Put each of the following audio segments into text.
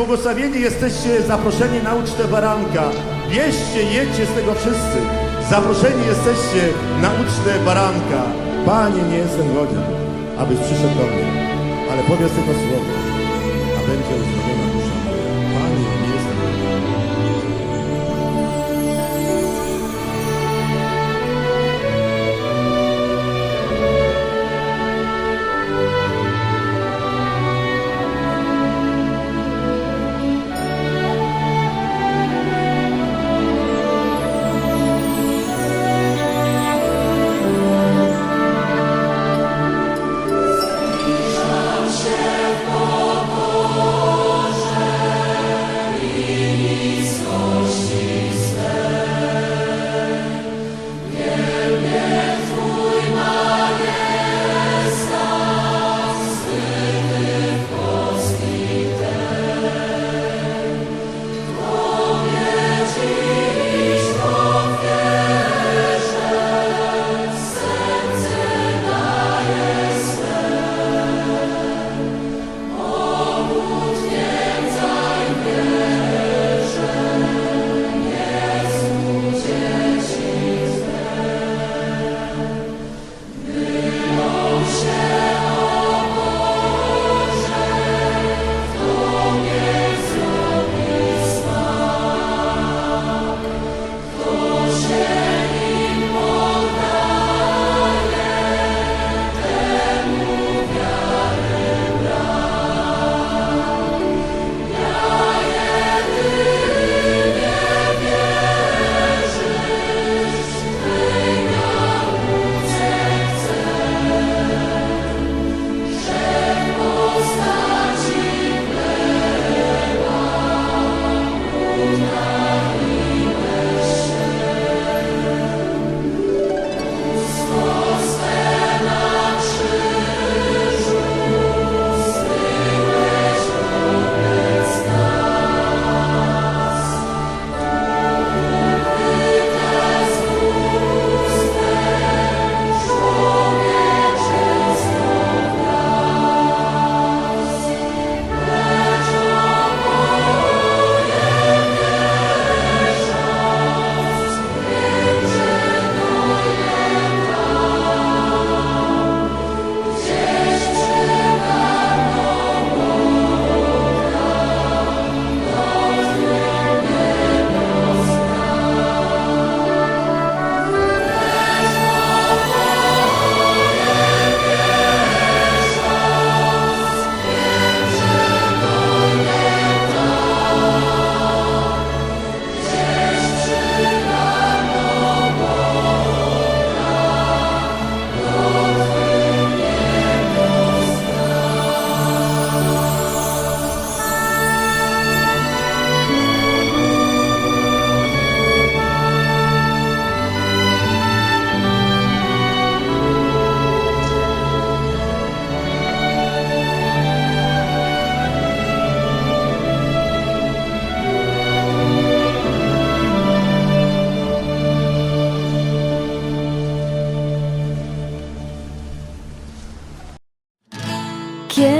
Błogosławieni jesteście zaproszeni na ucztę baranka. Wieście, jedźcie z tego wszyscy. Zaproszeni jesteście na ucztę baranka. Panie, nie jestem godzien, abyś przyszedł do mnie, ale powiedz tylko słowo, a będzie uzdrowiona dusza moja.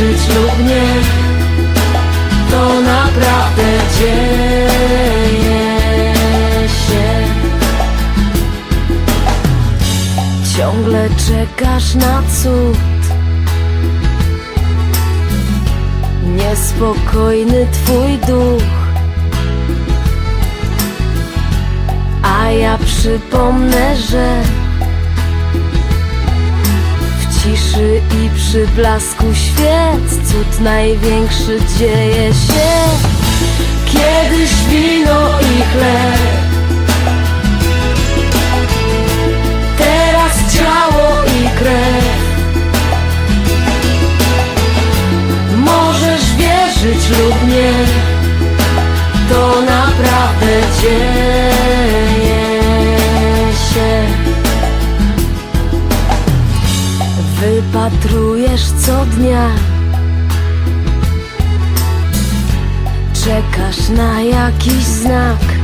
wierzyć lub nie To naprawdę dzieje się. Ciągle czekasz na cud. Niespokojny twój duch. A ja przypomnę, że ciszy i przy blasku świec Cud największy dzieje się. Kiedyś wino i chleb Teraz ciało i krew. Możesz wierzyć lub nie To naprawdę dzieje Wypatrujesz co dnia. Czekasz na jakiś znak